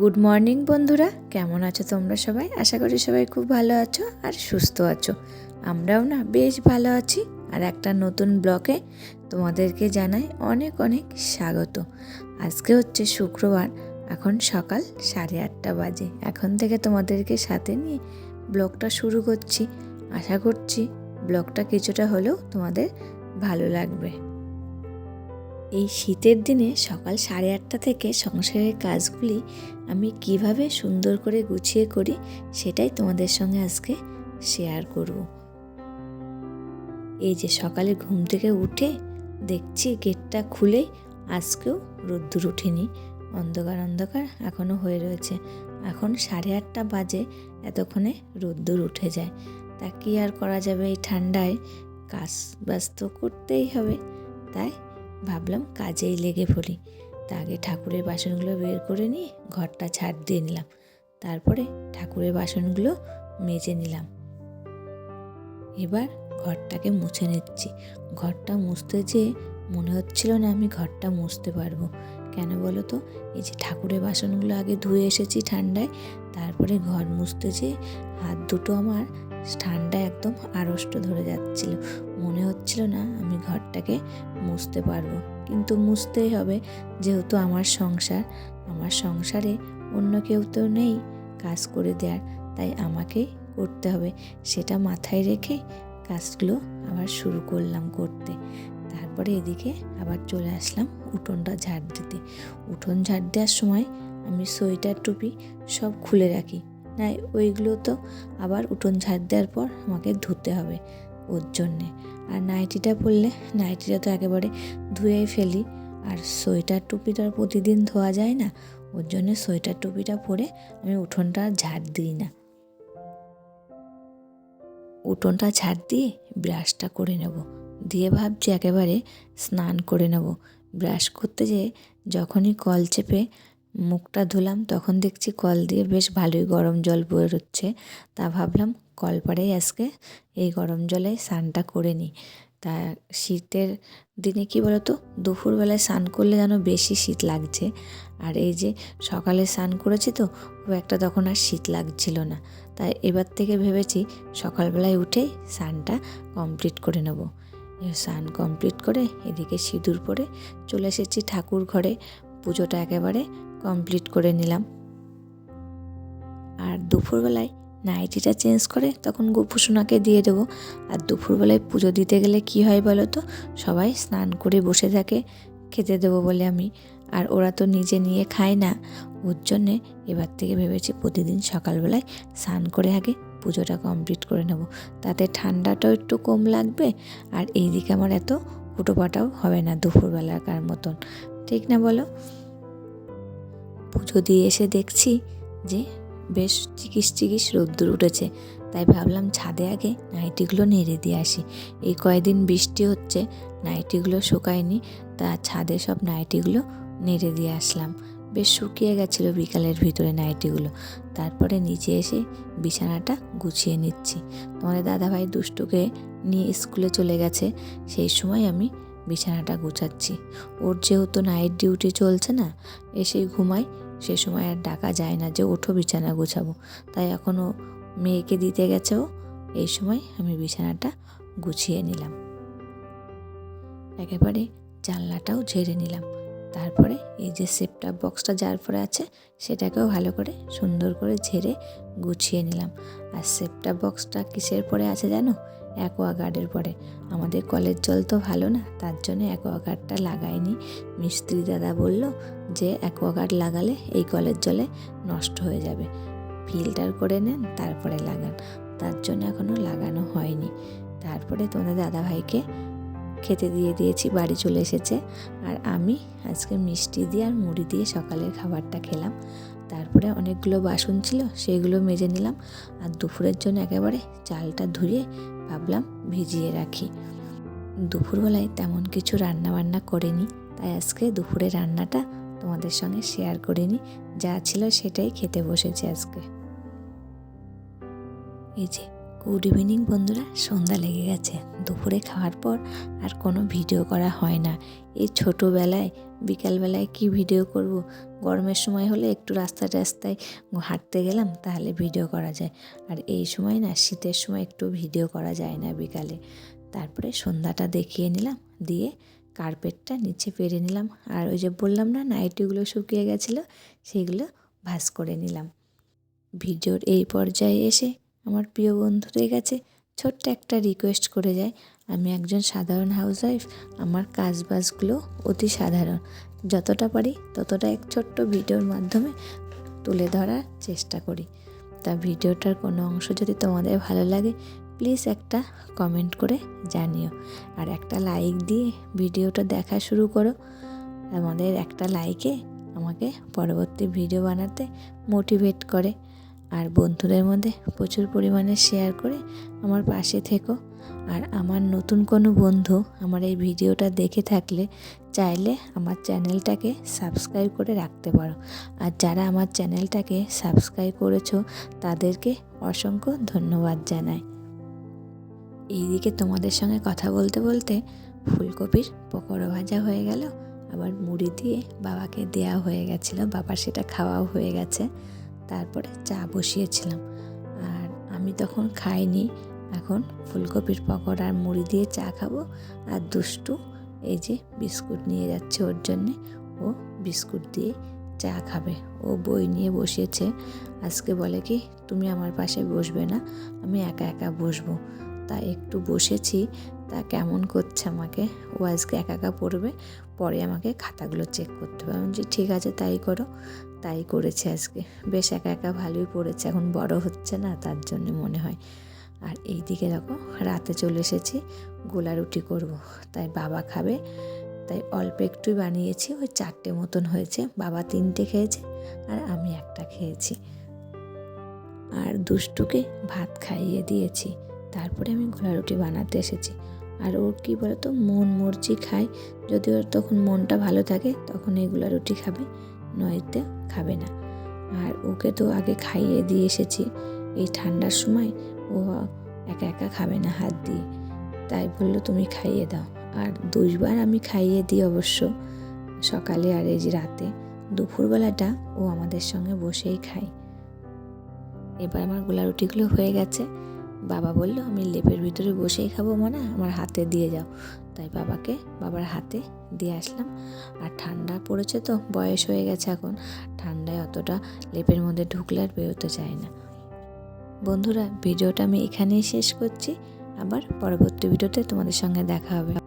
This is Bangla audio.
গুড মর্নিং বন্ধুরা। কেমন আছো তোমরা সবাই? আশা করি সবাই খুব ভালো আছো আর সুস্থ আছো। আমরাও না বেশ ভালো আছি। আর একটা নতুন ব্লকে তোমাদেরকে জানাই অনেক অনেক স্বাগত। আজকে হচ্ছে শুক্রবার, এখন সকাল সাড়ে আটটা বাজে। এখন থেকে তোমাদেরকে সাথে নিয়ে ব্লগটা শুরু করছি। আশা করছি ব্লগটা কিছুটা হলেও তোমাদের ভালো লাগবে। এই শীতের দিনে সকাল সাড়ে আটটা থেকে সংসারের কাজগুলি আমি কীভাবে সুন্দর করে গুছিয়ে করি সেটাই তোমাদের সঙ্গে আজকে শেয়ার করব। এই যে সকালে ঘুম থেকে উঠে দেখছি গেটটা খুলেই আজকেও রোদ্দুর উঠেনি অন্ধকার অন্ধকার এখনও হয়ে রয়েছে। এখন সাড়ে আটটা বাজে, এতক্ষণে রোদ্দুর উঠে যায়। তা কি আর করা যাবে এই ঠান্ডায়? কাজ ব্যস্ত করতেই হবে, তাই ভাবলাম কাজেই লেগে পড়ি। তা আগে ঠাকুরের বাসনগুলো বের করে নিয়ে ঘরটা ছাড় দিয়ে নিলাম। তারপরে ঠাকুরের বাসনগুলো মেজে নিলাম। এবার ঘরটাকে মুছে নিচ্ছি। ঘরটা মুছতে যেয়ে মনে হচ্ছিল না আমি ঘরটা মুছতে পারব। কেন বলো তো? এই যে ঠাকুরের বাসনগুলো আগে ধুয়ে এসেছি ঠান্ডায়, তারপরে ঘর মুছতে যেয়ে হাত দুটো আমার ঠান্ডায় একদম আড়ষ্ট ধরে যাচ্ছিল। মনে হচ্ছিল না আমি ঘরটাকে মুছতে পারব। কিন্তু মুছতেই হবে, যেহেতু আমার সংসার। আমার সংসারে অন্য কেউ তো নেই কাজ করে দেওয়ার তাই আমাকেই করতে হবে। সেটা মাথায় রেখে কাজগুলো আবার শুরু করলাম করতে। তারপরে এদিকে আবার চলে আসলাম উঠোনটা ঝাড় দিতে। উঠোন ঝাড় দেওয়ার সময় আমি সোয়েটার, টুপি সব খুলে রাখি। না ওইগুলো তো আবার উঠোন ঝাড় দেওয়ার পর আমাকে ধুতে হবে ওর জন্যে। আর নাইটিটা পরলে, নাইটিটা তো একেবারে ধুয়েই ফেলি। আর সোয়েটার টুপিটা প্রতিদিন ধোয়া যায় না, ওর জন্য সোয়েটার টুপিটা পরে আমি উঠোনটা ঝাড় দিই না। উঠোনটা ঝাড় দিয়ে ব্রাশটা করে নেব। দিয়ে ভাবছি একেবারে স্নান করে নেব। ব্রাশ করতে যেয়ে যখনই কল চেপে মুখটা ধুলাম, তখন দেখছি কল দিয়ে বেশ ভালোই গরম জল বেরোচ্ছে। তা ভাবলাম কল পাড়েই আজকে এই গরম জলে স্নানটা করে নিই। তা শীতের দিনে কি বলতো, দুপুরবেলায় স্নান করলে যেন বেশি শীত লাগছে। আর এই যে সকালে স্নান করেছি তো, খুব একটা তখন আর শীত লাগছিল না। তাই এবার থেকে ভেবেছি সকালবেলায় উঠেই স্নানটা কমপ্লিট করে নেব। স্নান কমপ্লিট করে এদিকে সিঁদুর পরে চলে এসেছি ঠাকুর ঘরে। পুজোটা একেবারে কমপ্লিট করে নিলাম। আর দুপুরবেলায় নাইটিটা চেঞ্জ করে তখন গোপুসোনাকে দিয়ে দেবো। আর দুপুরবেলায় পুজো দিতে গেলে কি হয় বলো তো? সবাই স্নান করে বসে থাকে, খেতে দেবো বলে আমি। আর ওরা তো নিজে নিয়ে খায় না, ওর জন্যে এবার থেকে ভেবেছি প্রতিদিন সকালবেলায় স্নান করে আগে পুজোটা কমপ্লিট করে নেব। তাতে ঠান্ডাটাও একটু কম লাগবে, আর এইদিকে আমার এত হুটোপাটাও হবে না দুপুরবেলাকার মতন। ঠিক না বলো? পুজো দিয়ে এসে দেখছি যে বেশ চিকিস চিকিস রোদ্দুর উঠেছে। তাই ভাবলাম ছাদে আগে নাইটিগুলো নেড়ে দিয়ে আসি। এই কয়েকদিন বৃষ্টি হচ্ছে, নাইটিগুলো শুকায়নি, তা ছাদে সব নাইটিগুলো নেড়ে দিয়ে আসলাম। বেশ শুকিয়ে গেছিল বিকালের ভিতরে নাইটিগুলো। তারপরে নিচে এসে বিছানাটা গুছিয়ে নিচ্ছি। তোমাদের দাদাভাই দুষ্টুকে নিয়ে স্কুলে চলে গেছে, সেই সময় আমি বিছানাটা গুছাচ্ছি। ওর যেহেতু নাইট ডিউটি চলছে না, এসেই ঘুমাই সে সময় আর ডাকা যায় না যে ওঠো বিছানা গোছাবো। তাই এখনও মেয়েকে দিতে গেছে ও এই সময় আমি বিছানাটা গুছিয়ে নিলাম। একেবারে জানলাটাও ঝেড়ে নিলাম। তারপরে এই যে সেপটাপ বক্সটা যার পরে আছে, সেটাকেও ভালো করে সুন্দর করে ঝেড়ে গুছিয়ে নিলাম। আর সেপটাপ বক্সটা কিসের পরে আছে জানো? অ্যাকোয়াগার্ডের পরে। আমাদের কলের জল তো ভালো না, তার জন্য অ্যাকোয়াগার্ডটা লাগাইনি। মিস্ত্রি দাদা বলল যে অ্যাকোয়াগার্ড লাগালে এই কলের জলে নষ্ট হয়ে যাবে। ফিল্টার করে নেন, তারপরে লাগান। তার জন্য এখনও লাগানো হয়নি। তারপরে তোমাদের দাদাভাইকে খেতে দিয়ে দিয়েছি, বাড়ি চলে এসেছে। আর আমি আজকে মিষ্টি দিয়ে আর মুড়ি দিয়ে সকালের খাবারটা খেলাম। তারপরে অনেকগুলো বাসন ছিল, সেগুলো মেজে নিলাম আর দুপুরের জন্য একেবারে চালটা ধুয়ে ভাবলাম ভিজিয়ে রাখি। দুপুরবেলায় তেমন কিছু রান্না বান্না করিনি, তাই আজকে দুপুরে রান্নাটা তোমাদের সঙ্গে শেয়ার করিনি, যা ছিল সেটাই খেতে বসেছি আজকে। এই যে গুড ইভিনিং বন্ধুরা, সন্ধ্যা লেগে গেছে। দুপুরে খাওয়ার পর আর কোনো ভিডিও করা হয় না। এই ছোটোবেলায়, বিকালবেলায় কি ভিডিও করব? গরমের সময় হলে একটু রাস্তায় রাস্তায় হাঁটতে গেলাম, তাহলে ভিডিও করা যায়। আর এই সময় না, শীতের সময় একটু ভিডিও করা যায় না বিকালে। তারপরে সন্ধ্যাটা দেখিয়ে নিলাম, দিয়ে কার্পেটটা নিচে পেরে নিলাম। আর ওই যে বললাম না নাইটিগুলো শুকিয়ে গেছিল সেইগুলো ভাঁজ করে নিলাম। ভিডিওর এই পর্যায়ে এসে আমার প্রিয় বন্ধু বন্ধুদের কাছে ছোট্ট একটা রিকোয়েস্ট করে যায়। আমি একজন সাধারণ হাউস ওয়াইফ আমার কাজবাজগুলো অতি সাধারণ। যতটা পারি ততটা এক ছোট্ট ভিডিওর মাধ্যমে তুলে ধরার চেষ্টা করি। তা ভিডিওটার কোনো অংশ যদি তোমাদের ভালো লাগে প্লিজ একটা কমেন্ট করে জানিও। আর একটা লাইক দিয়ে ভিডিওটা দেখা শুরু করো। আমাদের একটা লাইকে আমাকে পরবর্তী ভিডিও বানাতে মোটিভেট করে। আর বন্ধুদের মধ্যে প্রচুর পরিমাণে শেয়ার করে আমার পাশে থেকো। আর আমার নতুন কোনো বন্ধু আমার এই ভিডিওটা দেখে থাকলে চাইলে আমার চ্যানেলটাকে সাবস্ক্রাইব করে রাখতে পারো। আর যারা আমার চ্যানেলটাকে সাবস্ক্রাইব করেছ, তাদেরকে অসংখ্য ধন্যবাদ জানাই। এইদিকে তোমাদের সঙ্গে কথা বলতে বলতে ফুলকপির পকোড়া ভাজা হয়ে গেল। আবার মুড়ি দিয়ে বাবাকে দেয়া হয়ে গেছিল। বাবার সেটা খাওয়াও হয়ে গেছে। তারপরে চা বসিয়েছিলাম। আর আমি তখন খাইনি। এখন ফুলকপির পকোড়া আর মুড়ি দিয়ে চা খাব। আর দুষ্টু এই যে বিস্কুট নিয়ে যাচ্ছে ওর জন্যে। ও বিস্কুট দিয়ে চা খাবে। ও বই নিয়ে বসেছে। আজকে বলে কি, তুমি আমার পাশে বসবে না, আমি একা একা বসবো। তা একটু বসেছি। তা কেমন করছে আমাকে? ও আজকে একা একা পড়বে। পরে আমাকে খাতাগুলো চেক করতে হবে। আমি বলছি, ঠিক আছে, তাই করো। তাই করেছে আজকে। বেশ একা একা ভালোই পড়েছে, এখন বড় হচ্ছে না, তার জন্য মনে হয়। আর এই দিকে দেখো, রাতে চলে এসেছি, গোলা রুটি করব। তাই বাবা খাবে, তাই অল্প একটুই বানিয়েছি, ওই চারটে মতন হয়েছে। বাবা তিনটে খেয়েছে, আর আমি একটা খেয়েছি। আর দুষ্টুকে ভাত খাইয়ে দিয়েছি। তারপরে আমি গোলা রুটি বানাতে এসেছি। আর ওর কী বলতো, মন মর্জি খায়। যদি ওর তখন মনটা ভালো থাকে, তখন এগুলো রুটি খাবে। নয়তো খাবে না। আর ওকে তো আগে খাইয়ে দিয়ে এসেছি। এই ঠান্ডার সময় ও একা একা খাবে না হাত দিয়ে। তাই বলল, তুমি খাইয়ে দাও। আর দুইবার আমি খাইয়ে দিই অবশ্য। সকালে আর এই যে রাতে, দুপুরবেলাটা ও আমাদের সঙ্গে বসেই খায়। এবার আমার গোলা রুটিগুলো হয়ে গেছে। বাবা বলল, আমি লেপের ভিতরে বসেই খাব মনে, আমার হাতে দিয়ে যাও। তাই বাবাকে, বাবার হাতে দিয়ে আসলাম। আর ঠান্ডা পড়েছে তো, বয়স হয়ে গেছে এখন। ঠান্ডায় অতটা লেপের মধ্যে ঢুকলে আর বেরোতে চায় না। বন্ধুরা, ভিডিওটা আমি এখানেই শেষ করছি। আবার পরবর্তী ভিডিওতে তোমাদের সঙ্গে দেখা হবে।